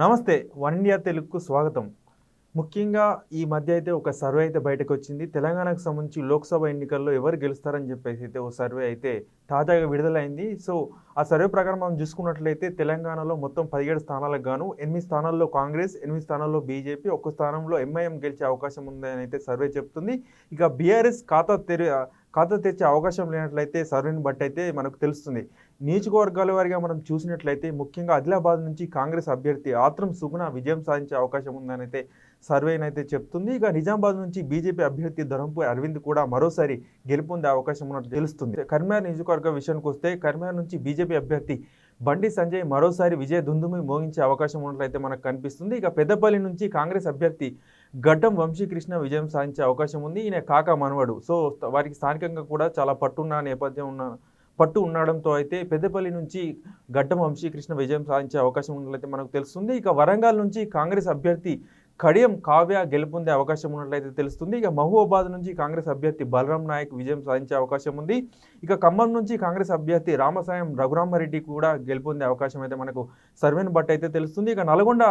నమస్తే one India తెలుగుకు స్వాగతం. ముఖ్యంగా ఈ మధ్య అయితే ఒక సర్వే అయితే బయటకు వచ్చింది తెలంగాణకు సంబంధించి లోక్సభ ఎన్నికల్లో ఎవరు గెలుస్తారని చెప్పేసి అయితే ఓ సర్వే అయితే తాజాగా విడుదలైంది. సో ఆ సర్వే ప్రకారం మనం చూసుకున్నట్లయితే తెలంగాణలో మొత్తం పదిహేడు స్థానాలకు గాను ఎనిమిది స్థానాల్లో కాంగ్రెస్ ఎనిమిది స్థానాల్లో బీజేపీ ఒక్క స్థానంలో ఎంఐఎం గెలిచే అవకాశం ఉందని అయితే సర్వే చెప్తుంది. ఇక బీఆర్ఎస్ ఖాతా తెరి ఖాతా తెచ్చే అవకాశం లేనట్లయితే సర్వేని బట్టి అయితే మనకు తెలుస్తుంది. నియోజకవర్గాల వారిగా మనం చూసినట్లయితే ముఖ్యంగా ఆదిలాబాద్ నుంచి కాంగ్రెస్ అభ్యర్థి ఆత్రం సుగుణ విజయం సాధించే అవకాశం ఉందని అయితే సర్వేనైతే చెప్తుంది. ఇక నిజామాబాద్ నుంచి బీజేపీ అభ్యర్థి ధరంపు అరవింద్ కూడా మరోసారి గెలుపొందే అవకాశం ఉన్నట్టు తెలుస్తుంది. కర్మార్ నియోజకవర్గ విషయానికి వస్తే కర్మార్ నుంచి బీజేపీ అభ్యర్థి బండి సంజయ్ మరోసారి విజయ దుందుమి మోగించే అవకాశం ఉన్నట్లయితే మనకు కనిపిస్తుంది. ఇక పెద్దపల్లి నుంచి కాంగ్రెస్ అభ్యర్థి గడ్డం వంశీకృష్ణ విజయం సాధించే అవకాశం ఉంది. ఈయన కాక మనవడు. సో వారికి స్థానికంగా కూడా చాలా పట్టున్న నేపథ్యం ఉన్న పట్టు ఉండడంతో అయితే పెద్దపల్లి నుంచి గడ్డం వంశీకృష్ణ విజయం సాధించే అవకాశం ఉన్నట్లయితే మనకు తెలుస్తుంది. ఇక వరంగల్ నుంచి కాంగ్రెస్ అభ్యర్థి కడియం కావ్య గెలుపొందే అవకాశం ఉన్నట్లయితే తెలుస్తుంది. ఇక మహబూబాబాద్ నుంచి కాంగ్రెస్ అభ్యర్థి బలరాం నాయక్ విజయం సాధించే అవకాశం ఉంది. ఇక ఖమ్మం నుంచి కాంగ్రెస్ అభ్యర్థి రామసాయం రఘురామారెడ్డి కూడా గెలుపొందే అవకాశం అయితే మనకు సర్వేను బట్టి అయితే తెలుస్తుంది. ఇక నల్గొండ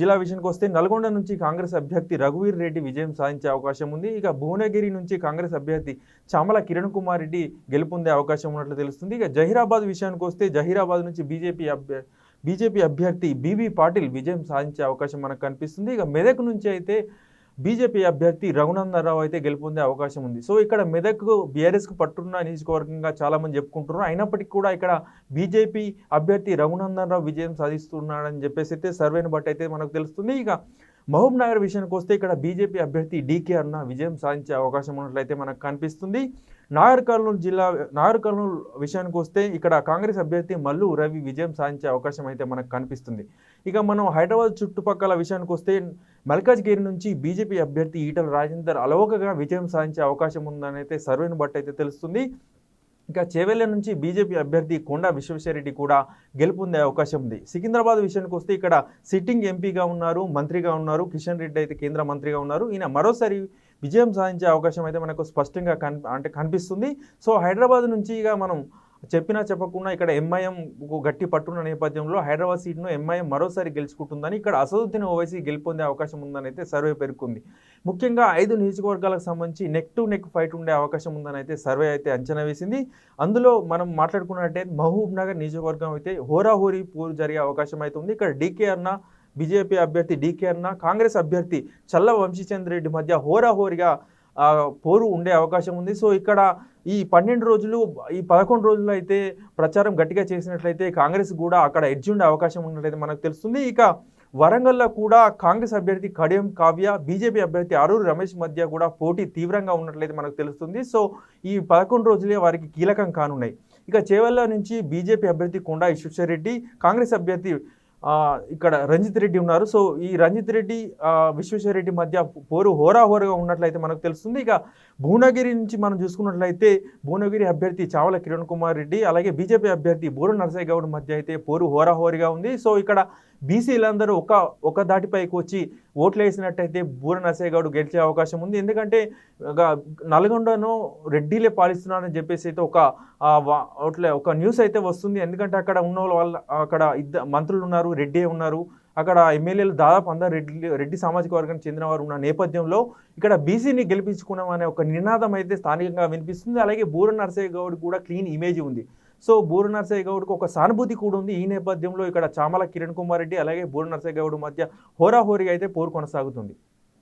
జిల్లా విషయానికి వస్తే నల్గొండ నుంచి కాంగ్రెస్ అభ్యర్థి రఘువీర్ రెడ్డి విజయం సాధించే అవకాశం ఉంది. ఇక భువనగిరి నుంచి కాంగ్రెస్ అభ్యర్థి చామల కిరణ్ కుమార్ రెడ్డి గెలుపొందే అవకాశం ఉన్నట్లు తెలుస్తుంది. ఇక జహీరాబాద్ విషయానికి వస్తే జహీరాబాద్ నుంచి బీజేపీ అభ్యర్థి బీజేపీ అభ్యర్థి బీబీ పాటిల్ విజయం సాధించే అవకాశం మనకు కనిపిస్తుంది. ఇక మెదక్ నుంచి అయితే బీజేపీ అభ్యర్థి రఘునందనరావు అయితే గెలుపొందే అవకాశం ఉంది. సో ఇక్కడ మెదక్ బీఆర్ఎస్కు పట్టున్న నియోజకవర్గంగా చాలామంది చెప్పుకుంటున్నారు. అయినప్పటికీ కూడా ఇక్కడ బీజేపీ అభ్యర్థి రఘునందనరావు విజయం సాధిస్తున్నాడని చెప్పేసి అయితే సర్వేను బట్టి అయితే మనకు తెలుస్తుంది. ఇక మహబూబ్ నగర్ విషయానికి వస్తే ఇక్కడ బీజేపీ అభ్యర్థి డీకే అన్న విజయం సాధించే అవకాశం ఉన్నట్లయితే మనకు కనిపిస్తుంది. నాగర్ కర్నూలు జిల్లా నాగర్ కర్నూలు విషయానికి వస్తే ఇక్కడ కాంగ్రెస్ అభ్యర్థి మల్లు రవి విజయం సాధించే అవకాశం అయితే మనకు కనిపిస్తుంది. ఇక మనం హైదరాబాద్ చుట్టుపక్కల విషయానికి వస్తే మల్కాజ్గిరి నుంచి బీజేపీ అభ్యర్థి ఈటల రాజేందర్ అలవకగా విజయం సాధించే అవకాశం ఉందని అయితే సర్వేను బట్టి అయితే తెలుస్తుంది. ఇంకా చేవెళ్ళ నుంచి బీజేపీ అభ్యర్థి కొండా విశ్వేశ్వరరెడ్డి కూడా గెలుపొందే అవకాశం ఉంది. సికింద్రాబాద్ విషయానికి వస్తే ఇక్కడ సిట్టింగ్ ఎంపీగా ఉన్నారు మంత్రిగా ఉన్నారు కిషన్ రెడ్డి అయితే కేంద్ర మంత్రిగా ఉన్నారు. ఈయన మరోసారి విజయం సాధించే అవకాశం అయితే మనకు స్పష్టంగా కన్ అంటే కనిపిస్తుంది. సో హైదరాబాద్ నుంచి ఇక మనం చెప్పినా చెప్పకుండా ఇక్కడ ఎంఐఎం గట్టి పట్టున్న నేపథ్యంలో హైదరాబాద్ సీట్ను ఎంఐఎం మరోసారి గెలుచుకుంటుందని ఇక్కడ అసదుద్దీన్ ఓవైసీ గెలుపొందే అవకాశం ఉందని అయితే సర్వే పేర్కొంది. ముఖ్యంగా ఐదు నియోజకవర్గాలకు సంబంధించి నెక్ టు నెక్ ఫైట్ ఉండే అవకాశం ఉందని అయితే సర్వే అయితే అంచనా వేసింది. అందులో మనం మాట్లాడుకున్నట్టే మహబూబ్ నగర్ నియోజకవర్గం అయితే హోరాహోరీ పూర్ జరిగే అవకాశం అయితే ఉంది. ఇక్కడ డీకే అన్న బీజేపీ అభ్యర్థి డీకే అన్న కాంగ్రెస్ అభ్యర్థి చల్ల వంశీచంద్ర రెడ్డి మధ్య హోరాహోరీగా పోరు ఉండే అవకాశం ఉంది. సో ఇక్కడ ఈ పన్నెండు రోజులు ఈ పదకొండు రోజులు అయితే ప్రచారం గట్టిగా చేసినట్లయితే కాంగ్రెస్ కూడా అక్కడ ఎడ్జ్ ఉండే అవకాశం ఉన్నట్లయితే మనకు తెలుస్తుంది. ఇక వరంగల్లో కూడా కాంగ్రెస్ అభ్యర్థి కడియం కావ్య బీజేపీ అభ్యర్థి అరూరు రమేష్ మధ్య కూడా పోటీ తీవ్రంగా ఉన్నట్లయితే మనకు తెలుస్తుంది. సో ఈ పదకొండు రోజులే వారికి కీలకం కానున్నాయి. ఇక చేవల్ల నుంచి బీజేపీ అభ్యర్థి కొండా రెడ్డి కాంగ్రెస్ అభ్యర్థి ఇక్కడ రంజిత్ రెడ్డి ఉన్నారు. సో ఈ రంజిత్ రెడ్డి విశ్వేశ్వరరెడ్డి మధ్య పోరు హోరాహోరగా ఉన్నట్లయితే మనకు తెలుస్తుంది. ఇక భువనగిరి నుంచి మనం చూసుకున్నట్లయితే భువనగిరి అభ్యర్థి చావల కిరణ్ కుమార్ రెడ్డి అలాగే బీజేపీ అభ్యర్థి బోరు నరసయ్య గౌడ్ మధ్య అయితే పోరు హోరాహోరిగా ఉంది. సో ఇక్కడ బీసీలందరూ ఒక ఒక దాటిపైకి వచ్చి ఓట్లు వేసినట్టయితే బూర నరసయ్య గెలిచే అవకాశం ఉంది. ఎందుకంటే నల్గొండను రెడ్డిలే పాలిస్తున్నారని చెప్పేసి అయితే ఒక ఓట్లే ఒక న్యూస్ అయితే వస్తుంది. ఎందుకంటే అక్కడ ఉన్న వాళ్ళ అక్కడ ఇద్దరు మంత్రులు ఉన్నారు రెడ్డి ఉన్నారు. అక్కడ ఎమ్మెల్యేలు దాదాపు అందరు రెడ్డి రెడ్డి సామాజిక వర్గానికి చెందిన వారు ఉన్న నేపథ్యంలో ఇక్కడ బీసీని గెలిపించుకున్నాం అనే ఒక నినాదం అయితే స్థానికంగా వినిపిస్తుంది. అలాగే బూర నరసయ్య గౌడ్ కూడా క్లీన్ ఇమేజ్ ఉంది. సో బూర నర్సయ్య గౌడ్కి ఒక సానుభూతి కూడా ఉంది. ఈ నేపథ్యంలో ఇక్కడ చామల కిరణ్ కుమార్ రెడ్డి అలాగే బూర నర్సయ్య గౌడ్ మధ్య హోరాహోరీగా అయితే పోరు కొనసాగుతుంది.